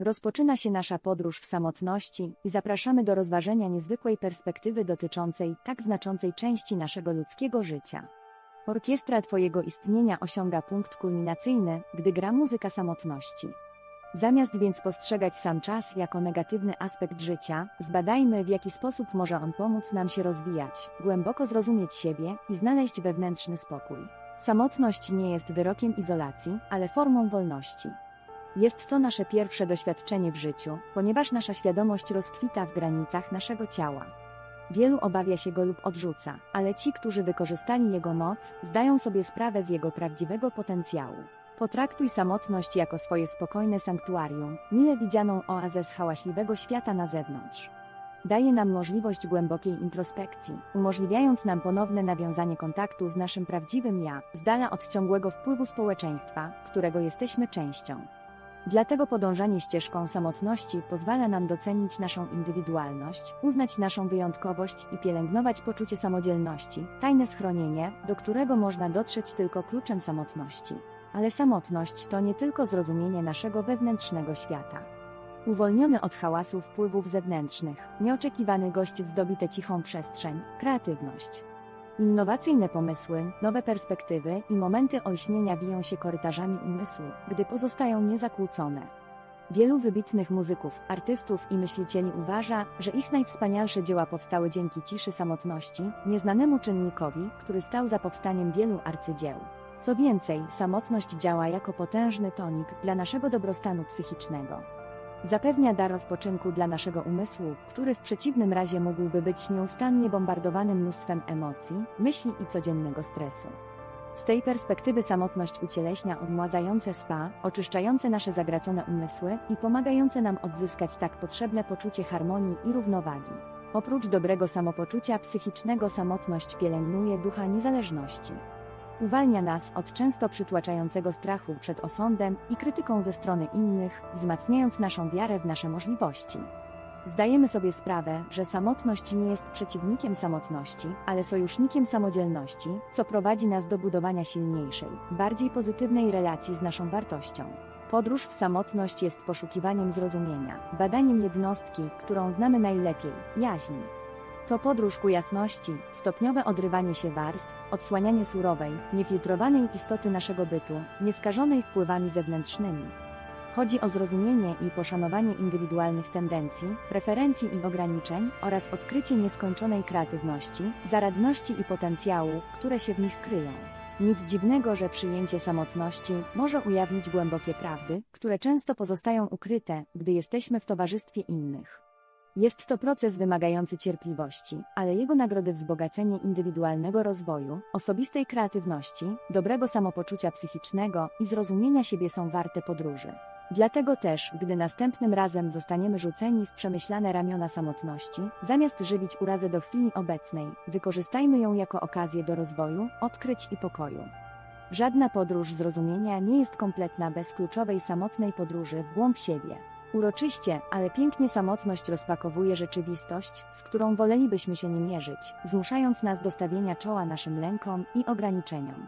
Rozpoczyna się nasza podróż w samotności i zapraszamy do rozważenia niezwykłej perspektywy dotyczącej tak znaczącej części naszego ludzkiego życia. Orkiestra Twojego istnienia osiąga punkt kulminacyjny, gdy gra muzyka samotności. Zamiast więc postrzegać sam czas jako negatywny aspekt życia, zbadajmy w jaki sposób może on pomóc nam się rozwijać, głęboko zrozumieć siebie i znaleźć wewnętrzny spokój. Samotność nie jest wyrokiem izolacji, ale formą wolności. Jest to nasze pierwsze doświadczenie w życiu, ponieważ nasza świadomość rozkwita w granicach naszego ciała. Wielu obawia się go lub odrzuca, ale ci, którzy wykorzystali jego moc, zdają sobie sprawę z jego prawdziwego potencjału. Potraktuj samotność jako swoje spokojne sanktuarium, mile widzianą oazę z hałaśliwego świata na zewnątrz. Daje nam możliwość głębokiej introspekcji, umożliwiając nam ponowne nawiązanie kontaktu z naszym prawdziwym ja, z dala od ciągłego wpływu społeczeństwa, którego jesteśmy częścią. Dlatego podążanie ścieżką samotności pozwala nam docenić naszą indywidualność, uznać naszą wyjątkowość i pielęgnować poczucie samodzielności, tajne schronienie, do którego można dotrzeć tylko kluczem samotności. Ale samotność to nie tylko zrozumienie naszego wewnętrznego świata. Uwolniony od hałasu wpływów zewnętrznych, nieoczekiwany gość zdobi tę cichą przestrzeń, kreatywność. Innowacyjne pomysły, nowe perspektywy i momenty olśnienia wiją się korytarzami umysłu, gdy pozostają niezakłócone. Wielu wybitnych muzyków, artystów i myślicieli uważa, że ich najwspanialsze dzieła powstały dzięki ciszy samotności, nieznanemu czynnikowi, który stał za powstaniem wielu arcydzieł. Co więcej, samotność działa jako potężny tonik dla naszego dobrostanu psychicznego. Zapewnia dar odpoczynku dla naszego umysłu, który w przeciwnym razie mógłby być nieustannie bombardowany mnóstwem emocji, myśli i codziennego stresu. Z tej perspektywy samotność ucieleśnia odmładzające spa, oczyszczające nasze zagracone umysły i pomagające nam odzyskać tak potrzebne poczucie harmonii i równowagi. Oprócz dobrego samopoczucia psychicznego samotność pielęgnuje ducha niezależności. Uwalnia nas od często przytłaczającego strachu przed osądem i krytyką ze strony innych, wzmacniając naszą wiarę w nasze możliwości. Zdajemy sobie sprawę, że samotność nie jest przeciwnikiem samotności, ale sojusznikiem samodzielności, co prowadzi nas do budowania silniejszej, bardziej pozytywnej relacji z naszą wartością. Podróż w samotność jest poszukiwaniem zrozumienia, badaniem jednostki, którą znamy najlepiej jaźni. To podróż ku jasności, stopniowe odrywanie się warstw, odsłanianie surowej, niefiltrowanej istoty naszego bytu, nieskażonej wpływami zewnętrznymi. Chodzi o zrozumienie i poszanowanie indywidualnych tendencji, preferencji i ograniczeń oraz odkrycie nieskończonej kreatywności, zaradności i potencjału, które się w nich kryją. Nic dziwnego, że przyjęcie samotności może ujawnić głębokie prawdy, które często pozostają ukryte, gdy jesteśmy w towarzystwie innych. Jest to proces wymagający cierpliwości, ale jego nagrody wzbogacenie indywidualnego rozwoju, osobistej kreatywności, dobrego samopoczucia psychicznego i zrozumienia siebie są warte podróży. Dlatego też, gdy następnym razem zostaniemy rzuceni w przemyślane ramiona samotności, zamiast żywić urazę do chwili obecnej, wykorzystajmy ją jako okazję do rozwoju, odkryć i pokoju. Żadna podróż zrozumienia nie jest kompletna bez kluczowej samotnej podróży w głąb siebie. Uroczyście, ale pięknie samotność rozpakowuje rzeczywistość, z którą wolelibyśmy się nie mierzyć, zmuszając nas do stawienia czoła naszym lękom i ograniczeniom.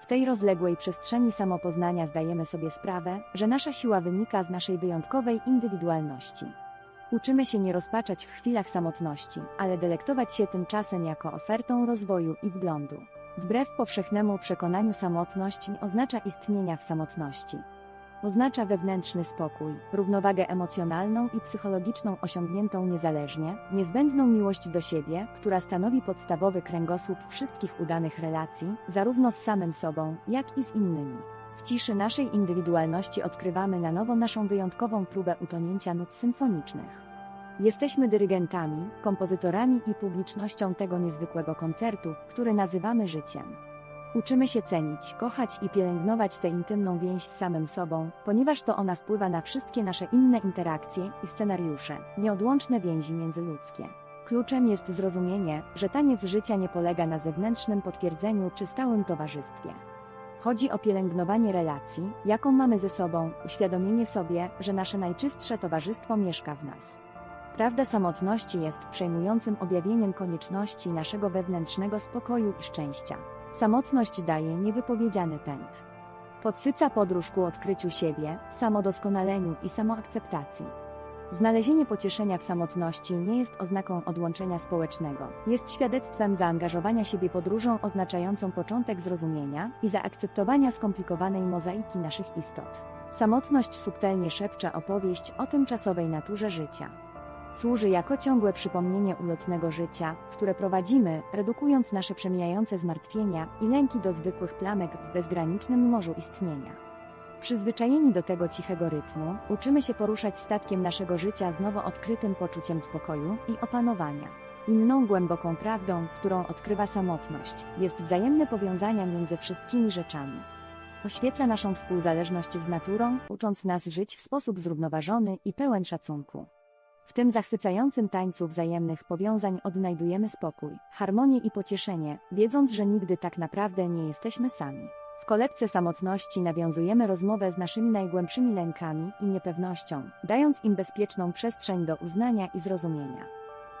W tej rozległej przestrzeni samopoznania zdajemy sobie sprawę, że nasza siła wynika z naszej wyjątkowej indywidualności. Uczymy się nie rozpaczać w chwilach samotności, ale delektować się tym czasem jako ofertą rozwoju i wglądu. Wbrew powszechnemu przekonaniu samotność nie oznacza istnienia w samotności. Oznacza wewnętrzny spokój, równowagę emocjonalną i psychologiczną osiągniętą niezależnie, niezbędną miłość do siebie, która stanowi podstawowy kręgosłup wszystkich udanych relacji, zarówno z samym sobą, jak i z innymi. W ciszy naszej indywidualności odkrywamy na nowo naszą wyjątkową próbę utonięcia nut symfonicznych. Jesteśmy dyrygentami, kompozytorami i publicznością tego niezwykłego koncertu, który nazywamy życiem. Uczymy się cenić, kochać i pielęgnować tę intymną więź z samym sobą, ponieważ to ona wpływa na wszystkie nasze inne interakcje i scenariusze, nieodłączne więzi międzyludzkie. Kluczem jest zrozumienie, że taniec życia nie polega na zewnętrznym potwierdzeniu czy stałym towarzystwie. Chodzi o pielęgnowanie relacji, jaką mamy ze sobą, uświadomienie sobie, że nasze najczystsze towarzystwo mieszka w nas. Prawda samotności jest przejmującym objawieniem konieczności naszego wewnętrznego spokoju i szczęścia. Samotność daje niewypowiedziany pęd. Podsyca podróż ku odkryciu siebie, samodoskonaleniu i samoakceptacji. Znalezienie pocieszenia w samotności nie jest oznaką odłączenia społecznego, jest świadectwem zaangażowania siebie podróżą oznaczającą początek zrozumienia i zaakceptowania skomplikowanej mozaiki naszych istot. Samotność subtelnie szepcze opowieść o tymczasowej naturze życia. Służy jako ciągłe przypomnienie ulotnego życia, które prowadzimy, redukując nasze przemijające zmartwienia i lęki do zwykłych plamek w bezgranicznym morzu istnienia. Przyzwyczajeni do tego cichego rytmu, uczymy się poruszać statkiem naszego życia z nowo odkrytym poczuciem spokoju i opanowania. Inną głęboką prawdą, którą odkrywa samotność, jest wzajemne powiązania między wszystkimi rzeczami. Oświetla naszą współzależność z naturą, ucząc nas żyć w sposób zrównoważony i pełen szacunku. W tym zachwycającym tańcu wzajemnych powiązań odnajdujemy spokój, harmonię i pocieszenie, wiedząc, że nigdy tak naprawdę nie jesteśmy sami. W kolebce samotności nawiązujemy rozmowę z naszymi najgłębszymi lękami i niepewnością, dając im bezpieczną przestrzeń do uznania i zrozumienia.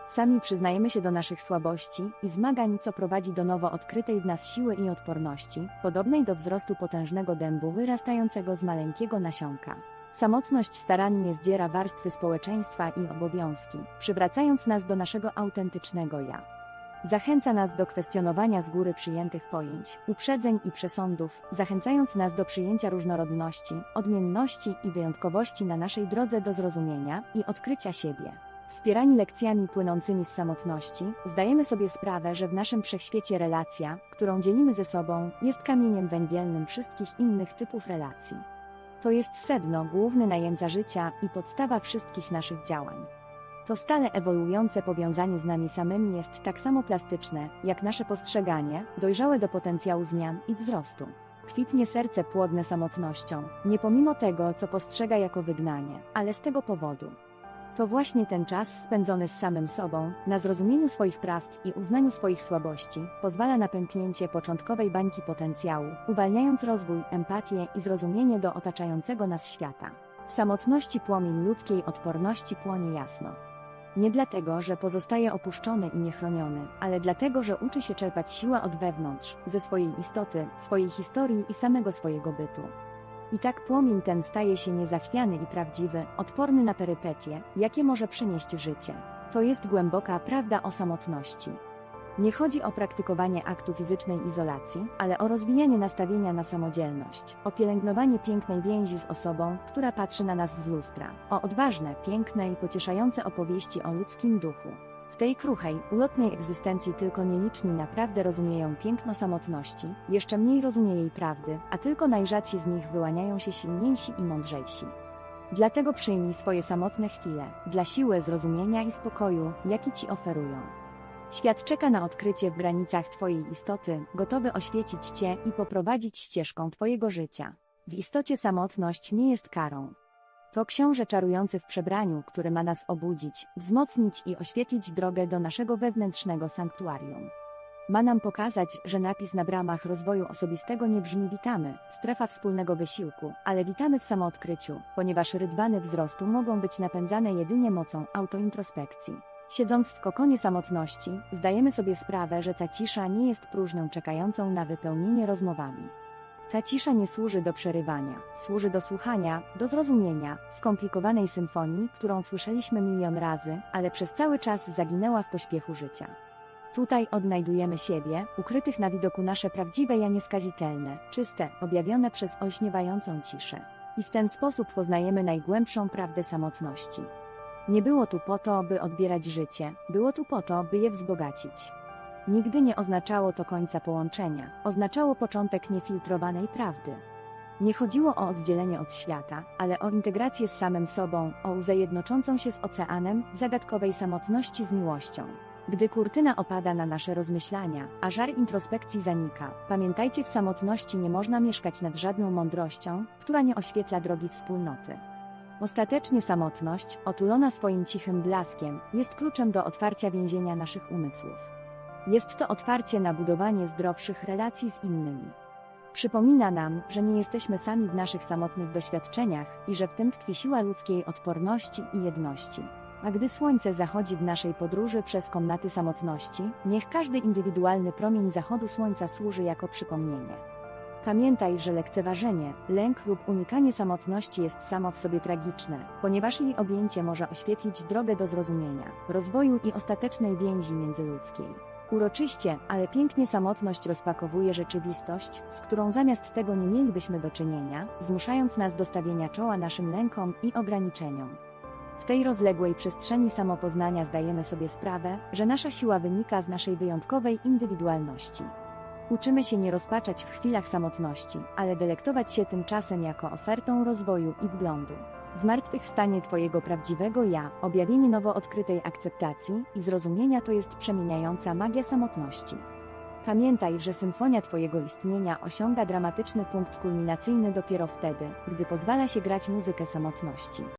Sami przyznajemy się do naszych słabości i zmagań, co prowadzi do nowo odkrytej w nas siły i odporności, podobnej do wzrostu potężnego dębu wyrastającego z maleńkiego nasionka. Samotność starannie zdziera warstwy społeczeństwa i obowiązki, przywracając nas do naszego autentycznego ja. Zachęca nas do kwestionowania z góry przyjętych pojęć, uprzedzeń i przesądów, zachęcając nas do przyjęcia różnorodności, odmienności i wyjątkowości na naszej drodze do zrozumienia i odkrycia siebie. Wspierani lekcjami płynącymi z samotności, zdajemy sobie sprawę, że w naszym wszechświecie relacja, którą dzielimy ze sobą, jest kamieniem węgielnym wszystkich innych typów relacji. To jest sedno, główny najemca życia i podstawa wszystkich naszych działań. To stale ewoluujące powiązanie z nami samymi jest tak samo plastyczne, jak nasze postrzeganie, dojrzałe do potencjału zmian i wzrostu. Kwitnie serce płodne samotnością, nie pomimo tego, co postrzega jako wygnanie, ale z tego powodu. To właśnie ten czas spędzony z samym sobą, na zrozumieniu swoich prawd i uznaniu swoich słabości, pozwala na pęknięcie początkowej bańki potencjału, uwalniając rozwój, empatię i zrozumienie do otaczającego nas świata. W samotności płomień ludzkiej odporności płonie jasno. Nie dlatego, że pozostaje opuszczony i niechroniony, ale dlatego, że uczy się czerpać siłę od wewnątrz, ze swojej istoty, swojej historii i samego swojego bytu. I tak płomień ten staje się niezachwiany i prawdziwy, odporny na perypetie, jakie może przynieść życie. To jest głęboka prawda o samotności. Nie chodzi o praktykowanie aktu fizycznej izolacji, ale o rozwijanie nastawienia na samodzielność, o pielęgnowanie pięknej więzi z osobą, która patrzy na nas z lustra, o odważne, piękne i pocieszające opowieści o ludzkim duchu. W tej kruchej, ulotnej egzystencji tylko nieliczni naprawdę rozumieją piękno samotności, jeszcze mniej rozumie jej prawdy, a tylko najrzadsi z nich wyłaniają się silniejsi i mądrzejsi. Dlatego przyjmij swoje samotne chwile, dla siły zrozumienia i spokoju, jaki ci oferują. Świat czeka na odkrycie w granicach Twojej istoty, gotowy oświecić Cię i poprowadzić ścieżką Twojego życia. W istocie samotność nie jest karą. To książę czarujący w przebraniu, który ma nas obudzić, wzmocnić i oświetlić drogę do naszego wewnętrznego sanktuarium. Ma nam pokazać, że napis na bramach rozwoju osobistego nie brzmi witamy, strefa wspólnego wysiłku, ale witamy w samoodkryciu, ponieważ rydwany wzrostu mogą być napędzane jedynie mocą autointrospekcji. Siedząc w kokonie samotności, zdajemy sobie sprawę, że ta cisza nie jest próżnią czekającą na wypełnienie rozmowami. Ta cisza nie służy do przerywania, służy do słuchania, do zrozumienia skomplikowanej symfonii, którą słyszeliśmy milion razy, ale przez cały czas zaginęła w pośpiechu życia. Tutaj odnajdujemy siebie, ukrytych na widoku nasze prawdziwe ja nieskazitelne, czyste, objawione przez olśniewającą ciszę. I w ten sposób poznajemy najgłębszą prawdę samotności. Nie było tu po to, by odbierać życie, było tu po to, by je wzbogacić. Nigdy nie oznaczało to końca połączenia, oznaczało początek niefiltrowanej prawdy. Nie chodziło o oddzielenie od świata, ale o integrację z samym sobą, o uzajednoczącą się z oceanem, zagadkowej samotności z miłością. Gdy kurtyna opada na nasze rozmyślania, a żar introspekcji zanika, pamiętajcie w samotności nie można mieszkać nad żadną mądrością, która nie oświetla drogi wspólnoty. Ostatecznie samotność, otulona swoim cichym blaskiem, jest kluczem do otwarcia więzienia naszych umysłów. Jest to otwarcie na budowanie zdrowszych relacji z innymi. Przypomina nam, że nie jesteśmy sami w naszych samotnych doświadczeniach i że w tym tkwi siła ludzkiej odporności i jedności. A gdy słońce zachodzi w naszej podróży przez komnaty samotności, niech każdy indywidualny promień zachodu słońca służy jako przypomnienie. Pamiętaj, że lekceważenie, lęk lub unikanie samotności jest samo w sobie tragiczne, ponieważ jej objęcie może oświetlić drogę do zrozumienia, rozwoju i ostatecznej więzi międzyludzkiej. Uroczyście, ale pięknie samotność rozpakowuje rzeczywistość, z którą zamiast tego nie mielibyśmy do czynienia, zmuszając nas do stawienia czoła naszym lękom i ograniczeniom. W tej rozległej przestrzeni samopoznania zdajemy sobie sprawę, że nasza siła wynika z naszej wyjątkowej indywidualności. Uczymy się nie rozpaczać w chwilach samotności, ale delektować się tymczasem jako ofertą rozwoju i wglądu. Zmartwychwstanie Twojego prawdziwego ja, objawienie nowo odkrytej akceptacji i zrozumienia to jest przemieniająca magia samotności. Pamiętaj, że symfonia Twojego istnienia osiąga dramatyczny punkt kulminacyjny dopiero wtedy, gdy pozwala się grać muzykę samotności.